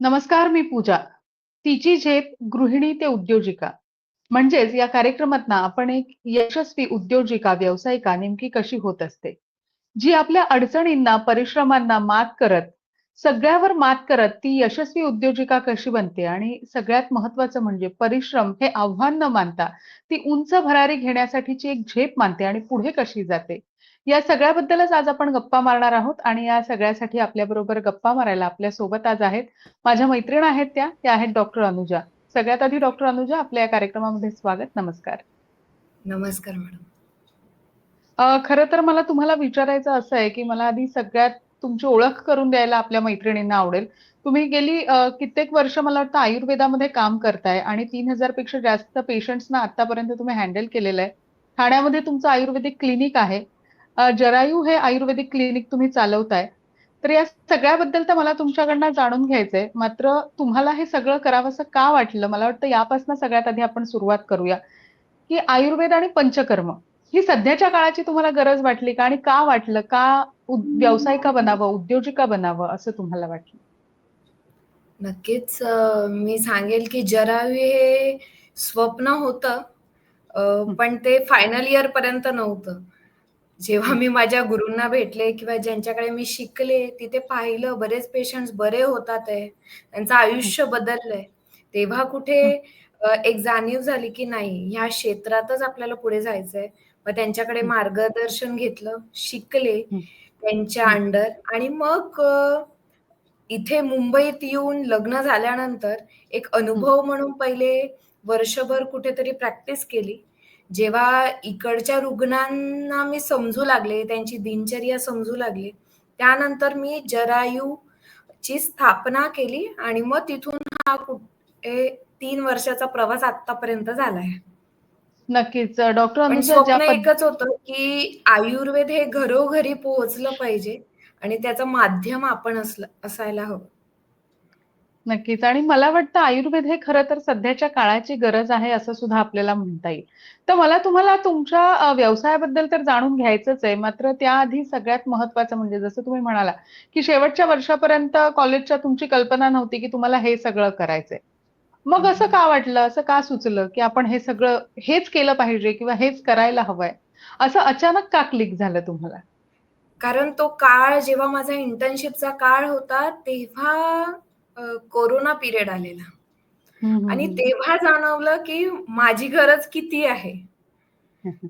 नमस्कार, मी पूजा. तिची झेप गृहिणी ते उद्योजिका. म्हणजेच या कार्यक्रमात ना आपण एक यशस्वी उद्योजिका, व्यावसायिका नेमकी कशी होत असते, जी आपल्या अडचणींना, परिश्रमांना मात करत, सगळ्यावर मात करत ती यशस्वी उद्योजिका कशी बनते आणि सगळ्यात महत्त्वाचं म्हणजे परिश्रम हे आव्हान न मानता ती उंच भरारी घेण्यासाठीची एक झेप मानते आणि पुढे कशी जाते. या सगळ्याबद्दलच आज आपण गप्पा मारणार आहोत आणि या सगळ्यासाठी आपल्याबरोबर गप्पा मारायला आपल्यासोबत आज आहेत माझ्या मैत्रीण आहेत त्या, त्या आहेत डॉक्टर अनुजा. सगळ्यात आधी डॉक्टर अनुजा आपल्या या कार्यक्रमामध्ये स्वागत. नमस्कार. नमस्कार मॅडम. खरं तर मला तुम्हाला विचारायचं असं आहे, की मला आधी सगळ्यात तुमची ओळख करून द्यायला आपल्या मैत्रिणींना आवडेल. तुम्ही गेली कित्येक वर्ष मला वाटतं आयुर्वेदामध्ये काम करताय आणि 3000 पेक्षा जास्त पेशंट्सना आत्तापर्यंत तुम्ही हँडल केलेलं आहे. ठाण्यामध्ये तुमचं आयुर्वेदिक क्लिनिक आहे. जरायू हे आयुर्वेदिक क्लिनिक तुम्ही चालवताय. तर या सगळ्याबद्दल तर मला तुमच्याकडनं जाणून घ्यायचंय. मात्र तुम्हाला हे सगळं करावंसं का वाटलं? मला वाटतं यापासून सगळ्यात आधी आपण सुरुवात करूया, की आयुर्वेद आणि पंचकर्म ही सध्याच्या काळाची तुम्हाला गरज वाटली का? आणि का वाटलं? का व्यावसायिका बनावं, उद्योजिका बनावं असं तुम्हाला वाटलं? नक्कीच मी सांगेल की जरायू हे स्वप्न होतं. पण ते फायनल इयरपर्यंत नव्हतं. जेव्हा. मी माझ्या गुरूंना भेटले किंवा ज्यांच्याकडे मी शिकले, तिथे पाहिलं बरेच पेशंट्स बरे होतात आहे. त्यांचं हं. आयुष्य बदललंय. तेव्हा कुठे हं. अ, एक जाणीव झाली की नाही ह्या क्षेत्रातच आपल्याला पुढे जायचंय. मग त्यांच्याकडे हं. मार्गदर्शन घेतलं, शिकले हं. त्यांच्या हं. अंडर आणि मग अ, इथे मुंबईत येऊन लग्न झाल्यानंतर एक हं. अनुभव म्हणून पहिले वर्षभर कुठेतरी प्रॅक्टिस केली. जेव्हा इकडच्या रुग्णांना मी समजू लागले, त्यांची दिनचर्या समजू लागले, त्यानंतर मी जरायूची स्थापना केली आणि मग तिथून हा कुठे 3 वर्षाचा प्रवास आत्तापर्यंत झालाय. नक्कीच. डॉक्टर स्वप्न एकच होतं, की आयुर्वेद हे घरोघरी पोहोचलं पाहिजे आणि त्याचं माध्यम आपण असलं असायला हवं. नक्कीच आणि मला वाटतं आयुर्वेद हे खरं तर सध्याच्या काळाची गरज आहे असं सुद्धा आपल्याला म्हणता येईल. तर मला तुम्हाला तुमच्या व्यवसायाबद्दल तर जाणून घ्यायचंच आहे. मात्र त्याआधी सगळ्यात महत्वाचं म्हणजे जसं तुम्ही म्हणाला, की शेवटच्या वर्षापर्यंत कॉलेजच्या तुमची कल्पना नव्हती, की तुम्हाला हे सगळं करायचंय. मग असं का वाटलं? असं का सुचलं, की आपण हे सगळं हेच केलं पाहिजे किंवा हेच करायला हवंय? असं अचानक का क्लिक झालं तुम्हाला? कारण तो काळ जेव्हा माझा इंटर्नशिपचा काळ होता, तेव्हा कोरोना पिरियड आलेला. आणि. तेव्हा जाणवलं, की माझी गरज किती आहे?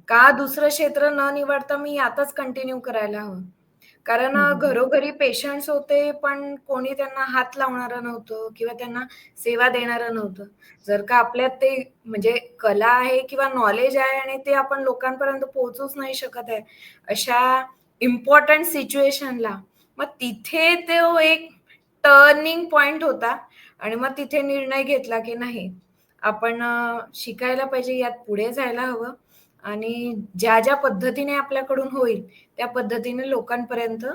का दुसरं क्षेत्र न निवडता मी यातच कंटिन्यू करायला हवं. कारण. घरोघरी पेशंट्स होते, पण कोणी त्यांना हात लावणारं नव्हतं किंवा त्यांना सेवा देणारं नव्हतं. जर का आपल्यात ते म्हणजे कला आहे किंवा नॉलेज आहे आणि ते आपण लोकांपर्यंत पोहोचूच नाही शकत आहे, अशा इम्पोर्टंट सिच्युएशनला, मग तिथे तो एक टर्निंग पॉइंट होता आणि मग तिथे निर्णय घेतला, की नाही आपण शिकायला पाहिजे, यात पुढे जायला हवं आणि ज्या-ज्या पद्धतीने आपल्याकडून होईल, त्या पद्धतीने लोकांपर्यंत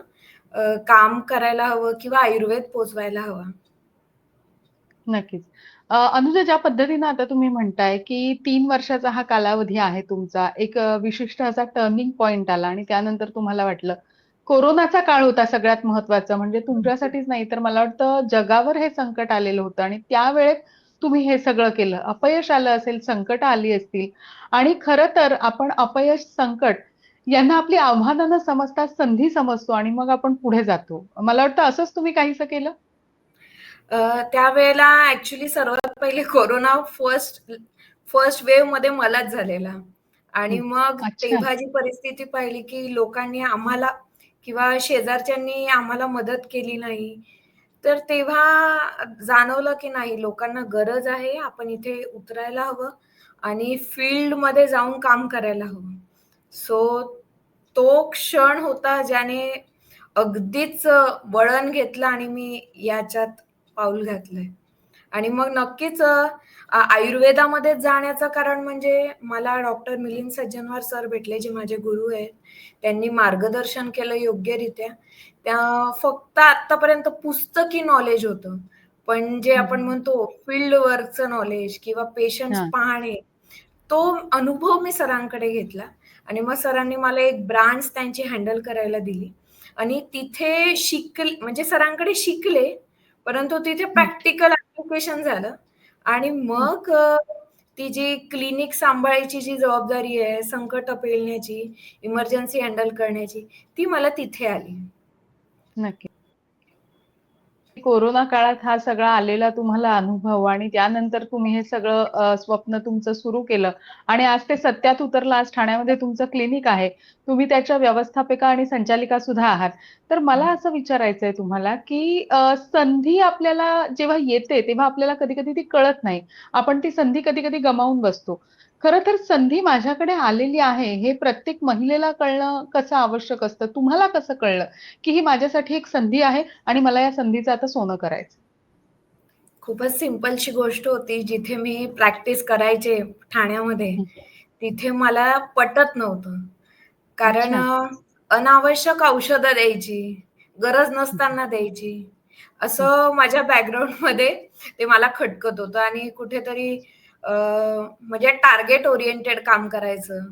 काम करायला हवं किंवा आयुर्वेद पोहोचवायला हवा. नक्कीच. अनुजा ज्या पद्धतीनं आता तुम्ही म्हणताय, की तीन वर्षाचा हा कालावधी आहे तुमचा. एक विशिष्ट असा टर्निंग पॉइंट आला आणि त्यानंतर तुम्हाला वाटलं. कोरोनाचा काळ होता सगळ्यात महत्त्वाचा म्हणजे तुमच्यासाठीच नाही तर मला वाटतं जगावर हे संकट आलेलं होतं आणि त्यावेळेत तुम्ही हे सगळं केलं. अपयश आलं असेल, संकटं आली असतील आणि खरं तर आपण अपयश, संकट यांना आपली आव्हानं न समजता संधी समजतो आणि मग आपण पुढे जातो. मला वाटतं असंच तुम्ही काहीसं केलं? त्यावेळेला ॲक्चुअली सर्वात पहिले कोरोना फर्स्ट फर्स्ट वेव्हमध्ये मलाच झालेला आणि. मग. तेव्हा जी परिस्थिती पाहिली, की लोकांनी आम्हाला किंवा शेजारच्यांनी आम्हाला मदत केली नाही. तर तेव्हा जाणवलं, की नाही लोकांना गरज आहे. आपण इथे उतरायला हवं आणि फील्डमध्ये जाऊन काम करायला हवं. सो तो क्षण होता ज्याने अगदीच वळण घेतलं आणि मी याच्यात पाऊल घातलंय. आणि मग नक्कीच अ, आ आयुर्वेदामध्येच जाण्याचं कारण म्हणजे मला डॉक्टर मिलिंद सज्जनवार सर भेटले, जे माझे गुरु आहेत. त्यांनी मार्गदर्शन केलं योग्यरित्या. त्या फक्त आत्तापर्यंत पुस्तकी नॉलेज होतं. पण जे आपण. म्हणतो फील्डवरचं नॉलेज किंवा पेशंट्स हां. पाहणे, तो अनुभव मी सरांकडे घेतला आणि मग सरांनी मला एक ब्रांच त्यांची हँडल करायला दिली आणि तिथे शिकल म्हणजे सरांकडे शिकले, परंतु तिथे. प्रॅक्टिकल ॲप्लिकेशन झालं आणि. मग ती जी क्लिनिक सांभाळायची जी जबाबदारी आहे, संकटं पेलण्याची, इमर्जन्सी हँडल करण्याची, ती मला तिथे आली. नक्की. कोरोना काळात हा सगळा आलेला तुम्हाला अनुभव आणि त्यानंतर तुम्ही हे सगळं स्वप्न तुमचं सुरू केलं आणि आज ते सत्यात उतरलं. आज ठाण्यामध्ये तुमचं क्लिनिक आहे. तुम्ही त्याच्या व्यवस्थापिका आणि संचालिका सुद्धा आहात. तर मला असं विचारायचंय तुम्हाला, की संधी आपल्याला जेव्हा येते, तेव्हा आपल्याला कधी-कधी ती कळत नाही. आपण ती संधी कधी-कधी गमावून बसतो. खरं तर संधी माझ्याकडे आलेली आहे, हे प्रत्येक महिलेला कळणं कसं आवश्यक असतं. तुम्हाला कसं कळलं, की ही माझ्यासाठी एक संधी आहे आणि मला या संधीचं आता सोनं करायचं? खूपच सिंपलशी गोष्ट होती. जिथे मी प्रॅक्टिस करायचे ठाण्यामध्ये. तिथे मला पटत नव्हतं. कारण अनावश्यक औषधं द्यायची, गरज. नसताना द्यायची. असं माझ्या बॅकग्राऊंडमध्ये ते मला खटकत होतं आणि कुठेतरी म्हणजे टार्गेट ओरिएंटेड काम करायचं.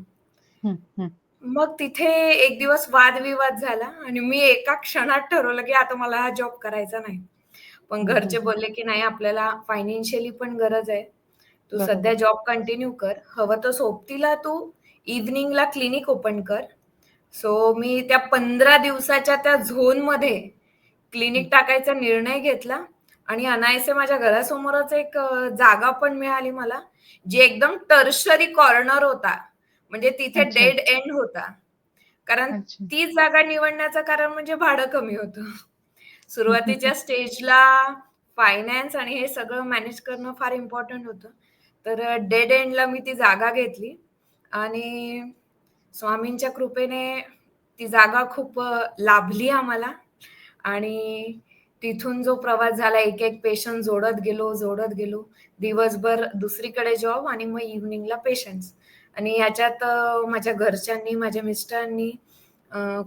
मग तिथे एक दिवस वादविवाद झाला आणि मी एका क्षणात ठरवलं, की आता मला हा जॉब करायचा नाही. पण घरचे. बोलले, की "नाही आपल्याला फायनान्शियली पण गरज आहे. तू सध्या. जॉब कंटिन्यू कर. हवं तर सोबतीला तू इव्हनिंगला क्लिनिक ओपन कर." सो मी त्या 15 दिवसाच्या त्या झोनमध्ये हं. क्लिनिक टाकायचा निर्णय घेतला आणि अनायासे माझ्या घरासमोरच एक जागा पण मिळाली मला, जी एकदम टर्शरी कॉर्नर होता. म्हणजे तिथे. डेड एंड होता. कारण. ती जागा निवडण्याचं कारण म्हणजे भाडं कमी होतं. सुरुवातीच्या स्टेजला फायनान्स आणि हे सगळं मॅनेज करणं फार इम्पोर्टंट होतं. तर डेड एंडला मी ती जागा घेतली आणि स्वामींच्या कृपेने ती जागा खूप लाभली आम्हाला आणि तिथून जो प्रवास झाला, एक-एक पेशंट जोडत गेलो, जोडत गेलो. दिवसभर दुसरीकडे जॉब आणि मग इव्हनिंगला पेशंट्स आणि याच्यात माझ्या घरच्यांनी, माझ्या मिस्टरांनी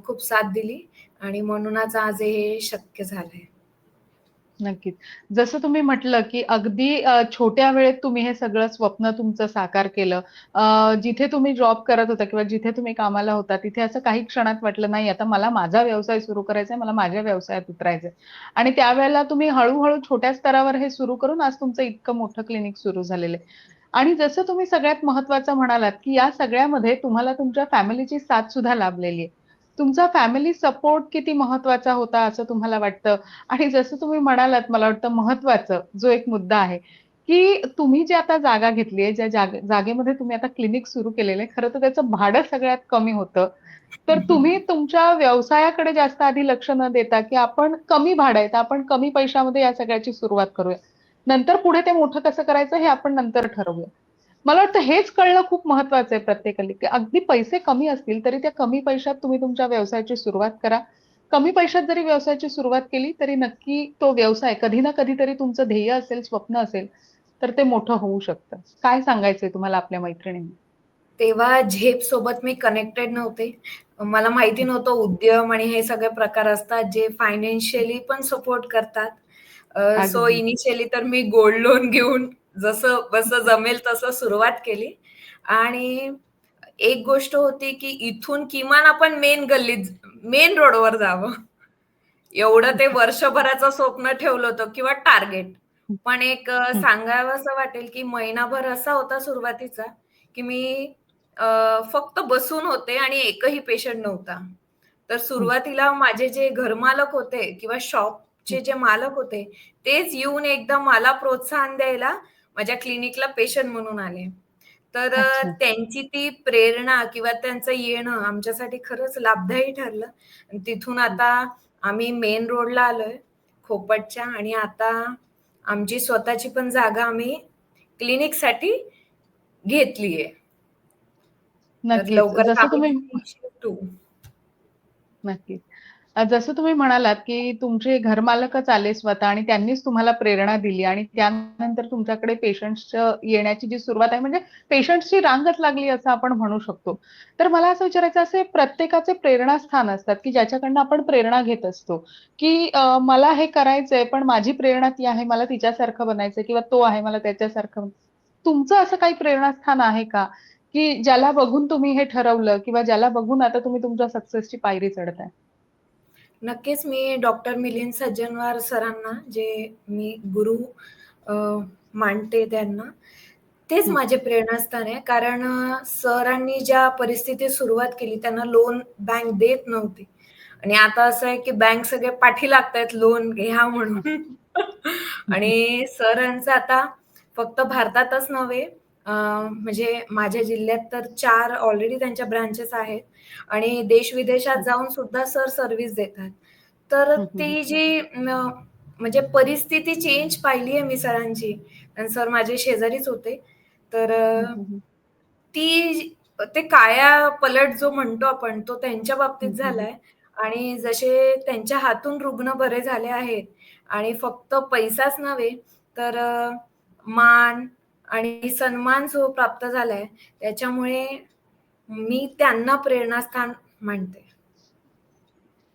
खूप साथ दिली आणि म्हणूनच आज हे शक्य झालंय. नक्कीच. जसं तुम्ही म्हटलं, की अगदी छोट्या वेळेत तुम्ही हे सगळं स्वप्न तुमचं साकार केलं. जिथे तुम्ही जॉब करत होता किंवा जिथे तुम्ही कामाला होता, तिथे असं काही क्षणात वाटलं, नाही आता मला माझा व्यवसाय सुरू करायचा आहे, मला माझ्या व्यवसायात उतरायचंय. आणि त्यावेळेला तुम्ही हळूहळू छोट्या स्तरावर हे सुरू करून आज तुमचं इतकं मोठं क्लिनिक सुरू झालेलं आहे. आणि जसं तुम्ही सगळ्यात महत्त्वाचं म्हणालात, की या सगळ्यामध्ये तुम्हाला तुमच्या फॅमिलीची साथ सुद्धा लाभलेली आहे. तुमचा फॅमिली सपोर्ट किती महत्त्वाचा होता असं तुम्हाला वाटतं? आणि जसं तुम्ही म्हणालात मला वाटतं महत्त्वाचं जो एक मुद्दा आहे, की तुम्ही जी आता जागा घेतली आहे, ज्या जागे जागेमध्ये तुम्ही आता क्लिनिक सुरू केलेलं आहे, खरं तर त्याचं भाडं सगळ्यात कमी होतं. तर तुम्ही तुमच्या व्यवसायाकडे जास्त आधी लक्ष न देता, की आपण कमी भाडं आहे, तर आपण कमी पैशामध्ये या सगळ्याची सुरुवात करूया. नंतर पुढे ते मोठं कसं करायचं हे आपण नंतर ठरवूया. मला वाटतं हेच कळणं खूप महत्त्वाचं आहे प्रत्येकाला, की अगदी पैसे कमी असतील, तरी त्या कमी पैशात तुम्ही तुमच्या व्यवसायाची सुरुवात करा. कमी पैशात जरी व्यवसायाची सुरुवात केली, तरी नक्की तो व्यवसाय कधी ना कधीतरी तुमचं ध्येय असेल, स्वप्न असेल, तर ते मोठं होऊ शकतं. काय सांगायचंय तुम्हाला आपल्या मैत्रिणींना? तेव्हा झेपसोबत मी कनेक्टेड नव्हते. मला माहिती. नव्हतं उद्यम आणि हे सगळे प्रकार असतात, जे फायनान्शियली पण सपोर्ट करतात. सो. इनिशियली तर मी गोल्ड लोन घेऊन जसं जसं जमेल तसं सुरुवात केली आणि एक गोष्ट होती, की इथून किमान आपण मेन गल्लीत मेन रोडवर जावं. एवढं ते वर्षभराचं स्वप्न ठेवलं होतं किंवा टार्गेट. पण एक अ, हं, सांगावसं वाटेल, की महिनाभर असा होता सुरुवातीचा, की मी फक्त बसून होते आणि एकही पेशंट नव्हता. तर सुरुवातीला माझे जे घरमालक होते किंवा. शॉपचे जे मालक होते, तेच येऊन एकदा मला प्रोत्साहन द्यायला माझ्या क्लिनिकला पेशंट म्हणून आले. तर अच्छा. त्यांची ती प्रेरणा किंवा त्यांचं येणं आमच्यासाठी खरंच लाभदायी ठरलं. आणि तिथून. आता आम्ही मेन रोडला आलोय, खोपटच्या आणि आता आमची स्वतःची पण जागा आम्ही क्लिनिकसाठी घेतलीये. तर नक्कीच. लवकरच जसं आम्ही तुम्ही तिथे शिफ्ट होऊ. नक्कीच. जसं तुम्ही म्हणालात, की तुमचे घरमालकच आले स्वतः आणि त्यांनीच तुम्हाला प्रेरणा दिली आणि त्यानंतर तुमच्याकडे पेशंट्सच्या येण्याची जी सुरुवात आहे, म्हणजे पेशंट्सची रांगच लागली असं आपण म्हणू शकतो. तर मला असं विचारायचं असे प्रत्येकाचे प्रेरणास्थान असतात, की ज्याच्याकडनं आपण प्रेरणा घेत असतो, की मला हे करायचंय, पण माझी प्रेरणा ती आहे, मला तिच्यासारखं बनायचंय किंवा तो आहे, मला त्याच्यासारखं तुमचं असं काही प्रेरणास्थान आहे का, की ज्याला बघून तुम्ही हे ठरवलं किंवा ज्याला बघून आता तुम्ही तुमच्या सक्सेसची पायरी चढताय? नक्कीच मी डॉक्टर मिलिंद सज्जनवार सरांना जे मी गुरु मानते त्यांना. तेच. माझे प्रेरणास्थान आहे. कारण सरांनी ज्या परिस्थितीत सुरुवात केली त्यांना लोन बँक देत नव्हती आणि आता असं आहे की बँक सगळे पाठी लागतायत लोन घ्या म्हणून. आणि सरांचं आता फक्त भारतातच नव्हे म्हणजे माझ्या जिल्ह्यात तर 4 ऑलरेडी त्यांच्या ब्रांचेस आहेत आणि देश-विदेशात हं. जाऊन सुद्धा सर सर्व्हिस देतात. तर. ती जी म्हणजे परिस्थिती चेंज पाहिली आहे मी सरांची सर माझे शेजारीच होते. तर. ती ते कायापलट जो म्हणतो आपण तो त्यांच्या बाबतीत. झालाय आणि जसे त्यांच्या हातून रुग्ण बरे झाले आहेत आणि फक्त पैसाच नव्हे तर मान आणि सन्मान जो प्राप्त झालाय त्याच्यामुळे मी त्यांना प्रेरणास्थान मानते.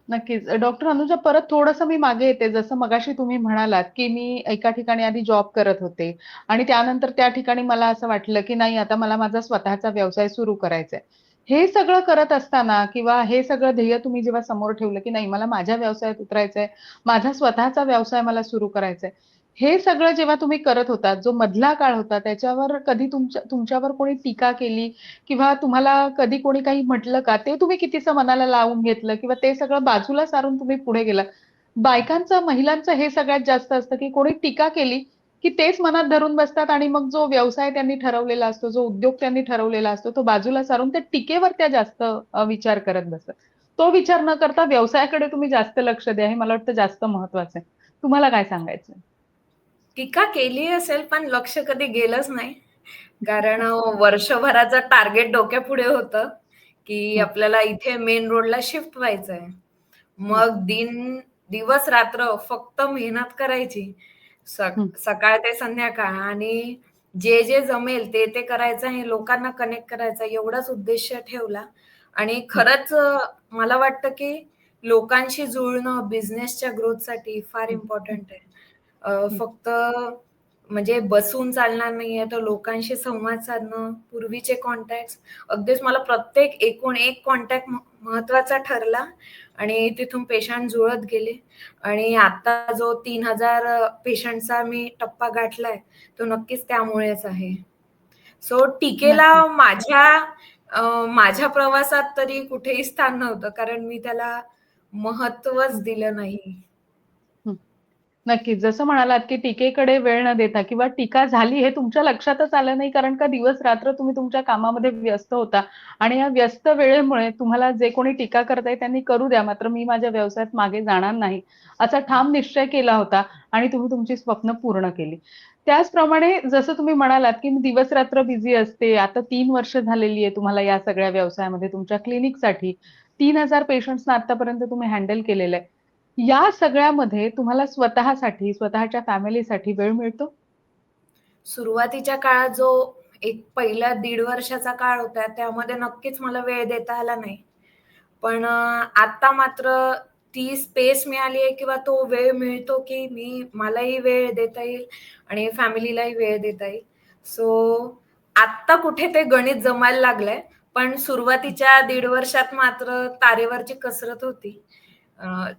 नक्कीच. डॉक्टर अनुजा परत थोडंसं मी मागे येते. जसं मगाशी तुम्ही म्हणालात, की मी एका ठिकाणी आधी जॉब करत होते आणि त्यानंतर त्या ठिकाणी मला असं वाटलं, की नाही आता मला माझा स्वतःचा व्यवसाय सुरू करायचा आहे. हे सगळं करत असताना किंवा हे सगळं ध्येय तुम्ही जेव्हा समोर ठेवलं, की नाही मला माझ्या व्यवसायात उतरायचंय, माझा स्वतःचा व्यवसाय मला सुरू करायचा आहे. हे सगळं जेव्हा तुम्ही करत होता जो मधला काळ होता त्याच्यावर कधी तुमच्या तुमच्यावर कोणी टीका केली किंवा तुम्हाला कधी कोणी काही म्हटलं का? ते तुम्ही कितीसं मनाला लावून घेतलं किंवा ते सगळं बाजूला सारून तुम्ही पुढे गेलात? बायकांचं, महिलांचं हे सगळ्यात जास्त असतं, की कोणी टीका केली, की तेच मनात धरून बसतात आणि मग जो व्यवसाय त्यांनी ठरवलेला असतो, जो उद्योग त्यांनी ठरवलेला असतो, तो बाजूला सारून त्या टीकेवर त्या जास्त विचार करत बसतात. तो विचार न करता व्यवसायाकडे तुम्ही जास्त लक्ष द्या, हे मला वाटतं जास्त महत्वाचं आहे. तुम्हाला काय सांगायचं टीका केली असेल, पण लक्ष कधी गेलंच नाही. कारण वर्षभराचं टार्गेट डोक्यापुढे होतं, की हं. आपल्याला इथे मेन रोडला शिफ्ट व्हायचंय. हं. मग दिन दिवस-रात्र फक्त मेहनत करायची. सक हं. सकाळ ते संध्याकाळ आणि जे, जे जमेल ते, ते करायचं आणि लोकांना कनेक्ट करायचं एवढाच उद्देश ठेवला आणि हं. खरंच मला वाटतं, की लोकांशी जुळणं बिझनेसच्या ग्रोथसाठी फार हं, हं. इम्पोर्टंट आहे. अ. फक्त म्हणजे बसून चालणार नाहीये, तर लोकांशी संवाद साधणं, पूर्वीचे कॉन्टॅक्ट्स अगदीच मला प्रत्येक एकूण एक कॉन्टॅक्ट म महत्त्वाचा ठरला आणि तिथून पेशंट जुळत गेले आणि आता जो 3000 अ, पेशंटचा मी टप्पा गाठलाय, तो नक्कीच त्यामुळेच आहे. सो टीकेला. माझ्या माझ्या प्रवासात तरी कुठेही स्थान नव्हतं, कारण मी त्याला महत्त्वच हं. दिलं नाही. नक्कीच. जसं म्हणालात, की टीकेकडे वेळ न देता किंवा टीका झाली हे तुमच्या लक्षातच आलं नाही, कारण का दिवस-रात्र तुम्ही तुमच्या कामामध्ये व्यस्त होता आणि या व्यस्त वेळेमुळे तुम्हाला जे कोणी टीका करताय त्यांनी करू द्या, मात्र मी माझ्या व्यवसायात मागे जाणार नाही, असा ठाम निश्चय केला होता आणि तुम्ही तुमची स्वप्न पूर्ण केली. त्याचप्रमाणे जसं तुम्ही म्हणालात, की मी दिवस-रात्र बिझी असते. आता तीन वर्ष झालेली आहे तुम्हाला या सगळ्या व्यवसायामध्ये तुमच्या क्लिनिकसाठी. तीन हजार पेशंट्सना आतापर्यंत तुम्ही हँडल केलेलं आहे. या सगळ्यामध्ये तुम्हाला स्वतःसाठी, स्वतःच्या फॅमिलीसाठी वेळ मिळतो? सुरुवातीच्या काळात जो एक पहिला दीड वर्षाचा काळ होता, त्यामध्ये नक्कीच मला वेळ देता आला नाही. पण आता मात्र ती स्पेस मिळाली आहे किंवा तो वेळ मिळतो, की मी मलाही वेळ देता येईल आणि फॅमिलीलाही वेळ देता येईल. सो आत्ता कुठे ते गणित जमायला लागलंय. पण सुरुवातीच्या दीड वर्षात मात्र तारेवरची कसरत होती.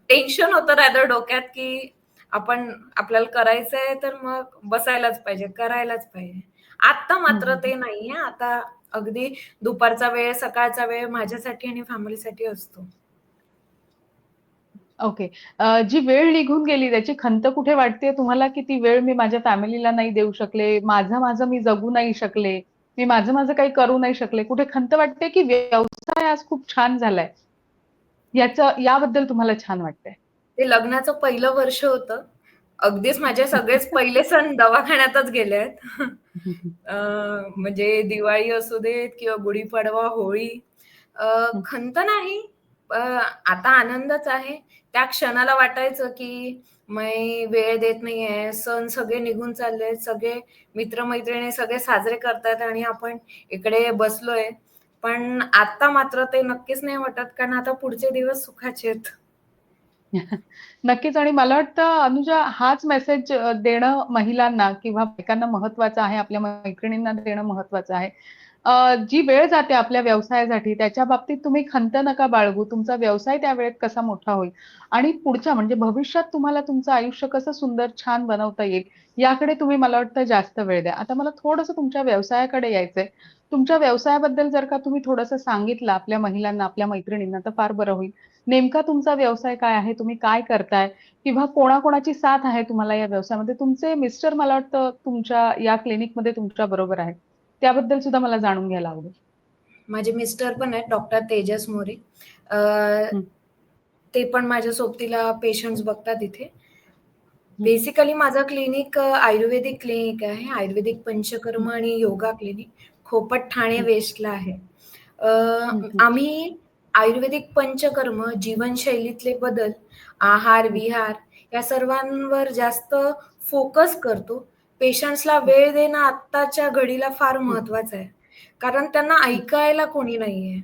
टेन्शन होतं रादर डोक्यात, की आपण आपल्याला करायचंय तर मग बसायलाच पाहिजे, करायलाच पाहिजे. आत्ता हं, मात्र. ते नाहीये. आता अगदी दुपारचा वेळ, सकाळचा वेळ माझ्यासाठी आणि फॅमिलीसाठी असतो. ओके. अ, जी वेळ निघून गेली त्याची खंत कुठे वाटतेय तुम्हाला, की ती वेळ मी माझ्या फॅमिलीला नाही देऊ शकले, माझं-माझं मी जगू नाही शकले, मी माझं-माझं काही करू नाही शकले. कुठे खंत वाटते, की व्यवसाय आज खूप छान झालाय? याचं याबद्दल तुम्हाला छान वाटतंय? ते लग्नाचं पहिलं वर्ष होतं. अगदीच माझे सगळेच पहिले सण दवाखान्यातच गेले आहेत. म्हणजे दिवाळी असू देत किंवा गुढीपाडवा, होळी. खंत नाही. आता आनंदच आहे. त्या क्षणाला वाटायचं, की मी वेळ देत नाहीये. सण सगळे निघून चाललेत. सगळे मित्र-मैत्रिणी सगळे साजरे करतायत आणि आपण इकडे बसलोय. पण आता मात्र ते नक्कीच नाही वाटत, कारण आता पुढचे दिवस सुखाचे आहेत. नक्कीच आणि मला वाटतं अनुजा हाच मेसेज देणं महिलांना किंवा बायकांना महत्वाचं आहे. आपल्या मैत्रिणींना देणं महत्वाचं आहे. जी वेळ जाते आपल्या व्यवसायासाठी त्याच्या बाबतीत तुम्ही खंत नका बाळगू. तुमचा व्यवसाय त्या वेळेत कसा मोठा होईल आणि पुढच्या म्हणजे भविष्यात तुम्हाला तुमचं आयुष्य कसं सुंदर, छान बनवता येईल, याकडे तुम्ही मला वाटतं जास्त वेळ द्या. आता मला थोडंसं तुमच्या व्यवसायाकडे यायचंय. तुमच्या व्यवसायाबद्दल जर का तुम्ही थोडंसं सांगितलं आपल्या महिलांना, आपल्या मैत्रिणींना तर फार बरं होईल. नेमका तुमचा व्यवसाय काय आहे? तुम्ही काय करताय? किंवा कोणाकोणाची साथ आहे तुम्हाला या व्यवसायामध्ये? तुमचे मिस्टर मला वाटतं तुमच्या या क्लिनिकमध्ये तुमच्या बरोबर आहेत. त्याबद्दल सुद्धा मला जाणून घ्यायला आवडेल. माझे मिस्टर पण आहेत डॉक्टर तेजस मोरे. ते पण माझ्या सोबतीला पेशंट्स बघतात इथे. बेसिकली माझं क्लिनिक आयुर्वेदिक क्लिनिक आहे. आयुर्वेदिक पंचकर्म. आणि योगा क्लिनिक खोपट ठाणे. वेस्टला आहे. आम्ही आयुर्वेदिक पंचकर्म, जीवनशैलीतले बदल, हं. आहार-विहार या सर्वांवर जास्त फोकस करतो. पेशंट्सला. वेळ देणं आत्ताच्या घडीला फार. महत्वाचं आहे. कारण त्यांना. ऐकायला कोणी नाहीये.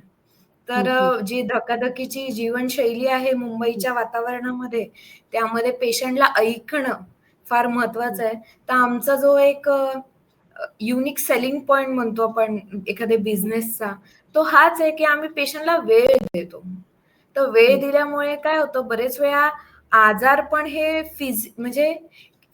तर जी धकाधकीची जीवनशैली आहे. मुंबईच्या वातावरणामध्ये, त्यामध्ये पेशंटला ऐकणं फार महत्वाचं. आहे. तर आमचा जो एक युनिक सेलिंग पॉइंट म्हणतो आपण एखाद्या. बिझनेसचा, तो हाच आहे की आम्ही पेशंटला वेळ देतो. तर वेळ. दिल्यामुळे काय होतं बरेच वेळा आजारपण हे फिज म्हणजे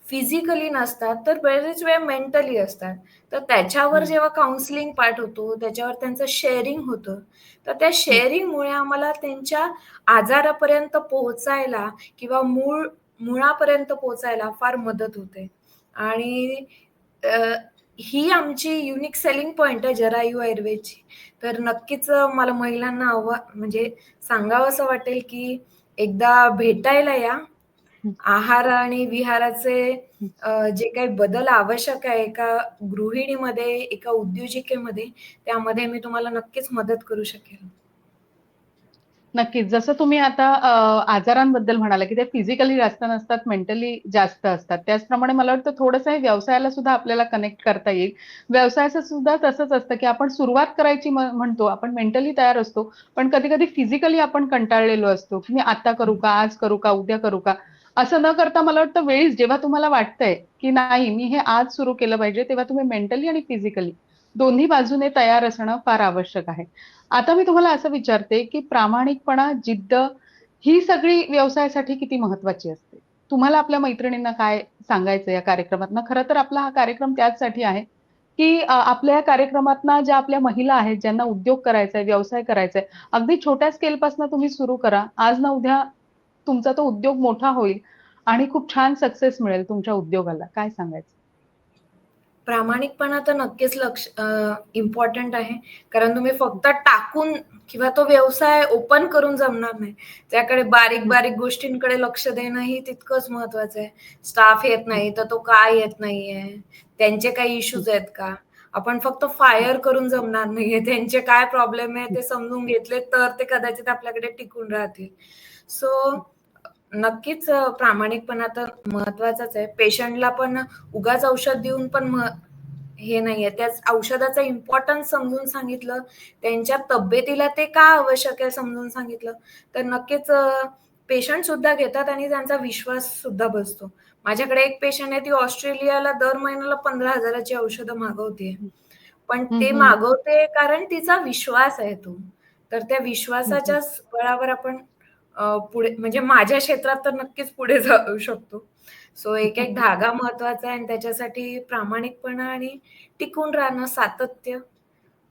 फिजिकली नसतात, तर बरेच वेळा मेंटली असतात. तर त्याच्यावर. जेव्हा काउन्सिलिंग पार्ट होतो, त्याच्यावर त्यांचं शेअरिंग होतं. तर त्या. शेअरिंगमुळे आम्हाला त्यांच्या आजारापर्यंत पोहोचायला किंवा मूळ मुळापर्यंत पोहोचायला फार मदत होते. आणि ही आमची युनिक सेलिंग पॉइंट आहे जरायू आयुर्वेदची. तर नक्कीच मला महिलांना आव्हा म्हणजे सांगावसं वाटेल की एकदा भेटायला या. आहार आणि विहाराचे जे काही बदल आवश्यक आहे एका गृहिणीमध्ये, एका उद्योजिकेमध्ये, त्यामध्ये मी तुम्हाला नक्कीच मदत करू शकेल. नक्कीच. जसं तुम्ही आता आजारांबद्दल म्हणाला, की ते फिजिकली जास्त नसतात, मेंटली जास्त असतात. त्याचप्रमाणे मला वाटतं थोडंसं हे व्यवसायाला सुद्धा आपल्याला कनेक्ट करता येईल. व्यवसायाचं सुद्धा तसंच असतं, की आपण सुरुवात करायची म्हणतो, आपण मेंटली तयार असतो, पण कधी-कधी फिजिकली आपण कंटाळलेलो असतो, की मी आता करू का? आज करू का? उद्या करू का? असं न करता मला वाटतं वेळीच जेव्हा तुम्हाला वाटतंय, की नाही मी हे आज सुरू केलं पाहिजे, तेव्हा तुम्ही मेंटली आणि फिजिकली दोन्ही बाजूने तयार असणं फार आवश्यक आहे. आता मी तुम्हाला असं विचारते, की प्रामाणिकपणा, जिद्द ही सगळी व्यवसायासाठी किती महत्वाची असते? तुम्हाला आपल्या मैत्रिणींना काय सांगायचं या कार्यक्रमातनं? खरं तर आपला हा कार्यक्रम त्याचसाठी आहे, की आपल्या या कार्यक्रमातनं ज्या आपल्या महिला आहेत, ज्यांना उद्योग करायचा आहे, व्यवसाय करायचा आहे, अगदी छोट्या स्केलपासून तुम्ही सुरू करा. आज ना उद्या तुमचा तो उद्योग मोठा होईल आणि खूप छान सक्सेस मिळेल तुमच्या उद्योगाला. काय सांगायचं? प्रामाणिकपणा तर नक्कीच लक्ष इम्पोर्टंट आहे. कारण तुम्ही फक्त टाकून किंवा तो व्यवसाय ओपन करून जमणार नाही. त्याकडे हं, बारीक-बारीक गोष्टींकडे लक्ष देणंही तितकंच महत्वाचं आहे. स्टाफ येत हं, नाही, तर तो का येत नाहीये? त्यांचे काही हं, इश्यूज आहेत का? आपण फक्त हं, फायर करून जमणार नाहीये. त्यांचे काय प्रॉब्लेम आहे हं, ते समजून घेतले, तर ते कदाचित आपल्याकडे टिकून राहतील. सो हं, नक्कीच प्रामाणिकपणा तर महत्वाचाच आहे. पेशंटला पण उगाच औषध देऊन पण हे नाहीये. त्याच औषधाचा इम्पोर्टन्स समजून सांगितलं, त्यांच्या तब्येतीला ते का आवश्यक आहे समजून सांगितलं, तर नक्कीच पेशंट सुद्धा घेतात आणि त्यांचा विश्वास सुद्धा बसतो. माझ्याकडे एक पेशंट आहे, ती ऑस्ट्रेलियाला दर महिन्याला 15,000 ची औषधं मागवतीये. हं, पण ते मागवते कारण तिचा विश्वास आहे तो. तर त्या. विश्वासाच्याच बळावर आपण पुढे म्हणजे माझ्या क्षेत्रात तर नक्कीच पुढे जाऊ शकतो. सो एक-एक धागा महत्त्वाचा आहे आणि त्याच्यासाठी प्रामाणिकपणा आणि टिकून राहणं, सातत्य.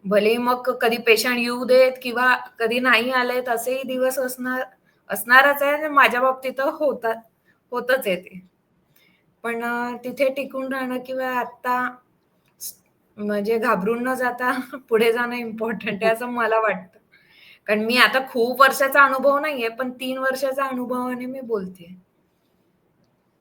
भले मग कधी पेशंट येऊ देत किंवा कधी नाही आलेत असेही दिवस असणार असणारच आहे आणि माझ्या बाबतीत होतात होतच आहे ते. पण तिथे टिकून राहणं किंवा आत्ता म्हणजे घाबरून न जाता पुढे जाणं इम्पॉर्टंट आहे असं मला वाटतं. कारण मी आता खूप वर्षाचा अनुभव नाहीये, पण तीन वर्षाच्या अनुभवाने मी बोलते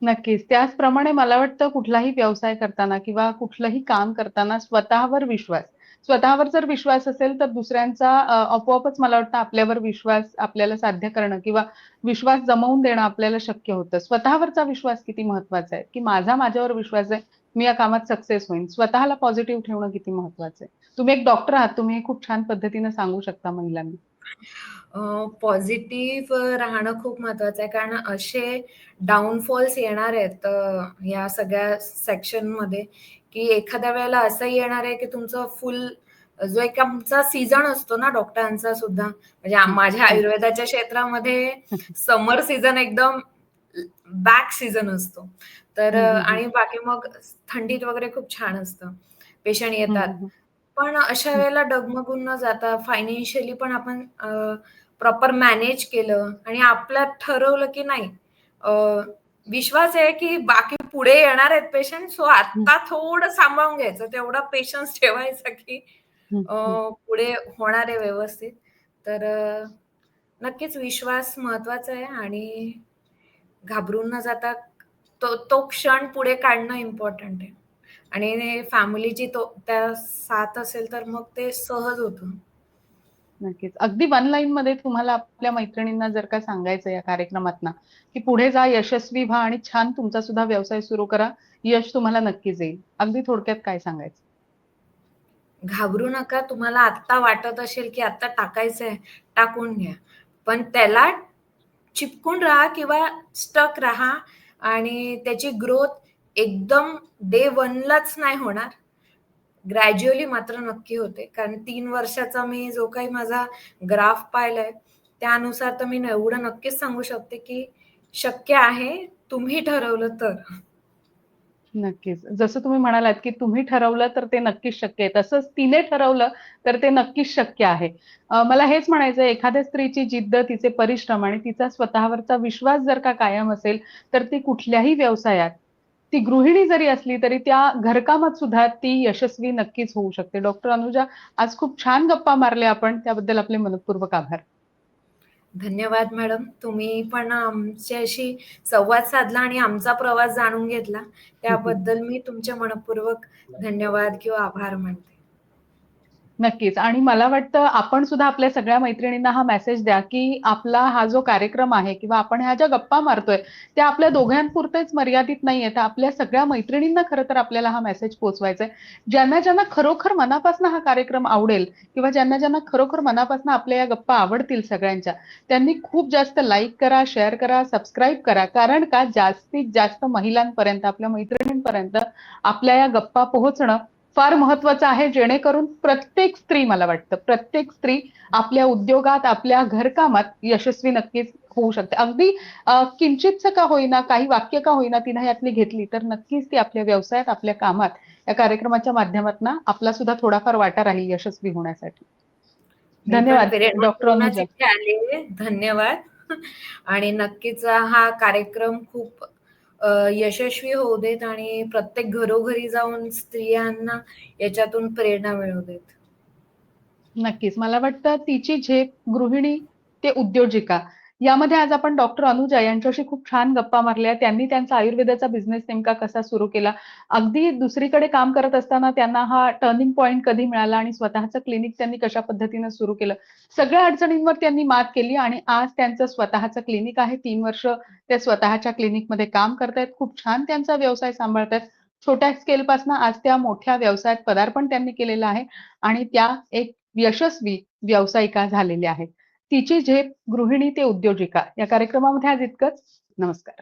नक्कीच. त्याचप्रमाणे मला वाटतं कुठलाही व्यवसाय करताना किंवा कुठलंही काम करताना स्वतःवर विश्वास. स्वतःवर जर विश्वास असेल, तर दुसऱ्यांचा आपोआपच मला वाटतं आपल्यावर विश्वास आपल्याला साध्य करणं किंवा विश्वास जमवून देणं आपल्याला शक्य होतं. स्वतःवरचा विश्वास किती महत्त्वाचा आहे, की माझा माझ्यावर विश्वास आहे, मी या कामात सक्सेस होईन. स्वतःला पॉझिटिव्ह ठेवणं किती महत्वाचं आहे. तुम्ही एक डॉक्टर आहात, तुम्ही हे खूप छान पद्धतीने सांगू शकता महिलांना. अ, पॉझिटिव्ह राहणं खूप महत्वाचं आहे. कारण असे डाउनफॉल्स येणार आहेत अ, या सगळ्या सेक्शनमध्ये, की एखाद्या वेळेला असंही येणार आहे, की तुमचं फुल जो एक आमचा सीझन असतो ना डॉक्टरांचा सुद्धा म्हणजे आ- माझ्या. आयुर्वेदाच्या क्षेत्रामध्ये समर सीझन एकदम बॅक सीझन असतो तर हं, हं, हं. आणि बाकी मग थंडीत वगैरे खूप छान असतं पेशंट हं, येतात हं, हं. पण अशा. वेळेला डगमगून न जाता फायनान्शियली पण आपण प्रॉपर मॅनेज केलं आणि आपलं ठरवलं की नाही विश्वास आहे की बाकी पुढे येणार आहेत पेशंट सो आता थोडं सांभाळून घ्यायचं तेवढा पेशन्स ठेवायचा की. पुढे होणार आहे व्यवस्थित तर नक्कीच विश्वास महत्त्वाचा आहे आणि घाबरून न जाता तो तो क्षण पुढे काढणं इम्पॉर्टंट आहे आणि फॅमिलीची तो त्या साथ असेल तर मग ते सहज होतं नक्कीच. अगदी वन लाईनमध्ये तुम्हाला आपल्या मैत्रिणींना जर का सांगायचं या कार्यक्रमातनं, की पुढे जा, यशस्वी व्हा आणि छान तुमचा सुद्धा व्यवसाय सुरू करा. यश तुम्हाला नक्कीच येईल. अगदी थोडक्यात काय सांगायचं? घाबरू नका. तुम्हाला आत्ता वाटत असेल, की आत्ता टाकायचंय, टाकून घ्या. पण त्याला चिपकून राहा किंवा स्टक राहा आणि त्याची ग्रोथ एकदम डे वनलाच नाही होणार. ग्रॅज्युअली मात्र नक्की होते. कारण तीन वर्षाचा मी जो काही माझा ग्राफ पाहिलाय, त्यानुसार तर मी एवढं नक्कीच सांगू शकते, की शक्य आहे, तुम्ही ठरवलं तर. नक्कीच. जसं तुम्ही म्हणालात, की तुम्ही ठरवलं तर ते नक्कीच शक्य आहे. तसंच तिने ठरवलं तर ते नक्कीच शक्य आहे. मला हेच म्हणायचं एखाद्या स्त्रीची जिद्द, तिचे परिश्रम आणि तिचा स्वतःवरचा विश्वास जर का कायम असेल, तर ती कुठल्याही व्यवसायात, ती गृहिणी जरी असली तरी त्या घरकामात सुद्धा ती यशस्वी नक्कीच होऊ शकते. डॉक्टर अनुजा, आज खूप छान गप्पा मारल्या आपण. त्याबद्दल आपले मनपूर्वक आभार. धन्यवाद मॅडम. तुम्ही पण आमच्याशी संवाद साधला आणि आमचा प्रवास जाणून घेतला. त्याबद्दल मी तुमचे मनपूर्वक धन्यवाद किंवा आभार मानते. नक्कीच आणि मला वाटतं आपण सुद्धा आपल्या सगळ्या मैत्रिणींना हा मेसेज द्या, की आपला हा जो कार्यक्रम आहे किंवा आपण ह्या ज्या गप्पा मारतोय, त्या आपल्या दोघांपुरतेच मर्यादित नाहीये. तर आपल्या सगळ्या मैत्रिणींना खरं तर आपल्याला हा मेसेज पोहोचवायचा आहे. ज्यांना, ज्यांना खरोखर मनापासून हा कार्यक्रम आवडेल किंवा ज्यांना, ज्यांना खरोखर मनापासून आपल्या या गप्पा आवडतील सगळ्यांच्या, त्यांनी खूप जास्त लाईक करा, शेअर करा, सबस्क्राईब करा. कारण का जास्तीत जास्त महिलांपर्यंत, आपल्या मैत्रिणींपर्यंत आपल्या या गप्पा पोहोचणं फार महत्वाचं आहे. जेणेकरून प्रत्येक स्त्री मला वाटतं, प्रत्येक स्त्री आपल्या उद्योगात, आपल्या घरकामात यशस्वी नक्कीच होऊ शकते. अगदी अ, किंचितसं का होईना, काही वाक्य का होईना तिनं यातली घेतली, तर नक्कीच ती आपल्या व्यवसायात, आपल्या कामात या कार्यक्रमाच्या माध्यमातनं आपला सुद्धा थोडाफार वाटा राहील यशस्वी होण्यासाठी. धन्यवाद डॉक्टर. धन्यवाद. आणि नक्कीच हा कार्यक्रम खूप यशस्वी होऊ देत आणि प्रत्येक घरोघरी जाऊन स्त्रियांना याच्यातून प्रेरणा मिळवू देत. नक्कीच. मला वाटतं तिची झेप गृहिणी ते उद्योजिका यामध्ये आज आपण डॉक्टर अनुजा यांच्याशी खूप छान गप्पा मारल्या. त्यांनी त्यांचा आयुर्वेदाचा बिझनेस नेमका कसा सुरू केला. अगदी दुसरीकडे काम करत असताना त्यांना हा टर्निंग पॉइंट कधी मिळाला आणि स्वतःचं क्लिनिक त्यांनी कशा पद्धतीनं सुरू केलं. सगळ्या अडचणींवर त्यांनी मात केली आणि आज त्यांचं स्वतःचं क्लिनिक आहे. तीन वर्ष ते स्वतःच्या क्लिनिकमध्ये काम करतायत. खूप छान त्यांचा व्यवसाय सांभाळतायत. छोट्या स्केलपासून आज त्या मोठ्या व्यवसायात पदार्पण त्यांनी केलेलं आहे आणि त्या एक यशस्वी व्यावसायिका झालेल्या आहेत. तिची झेप गृहिणी ते उद्योजिका या कार्यक्रमामध्ये आज इतकंच. नमस्कार.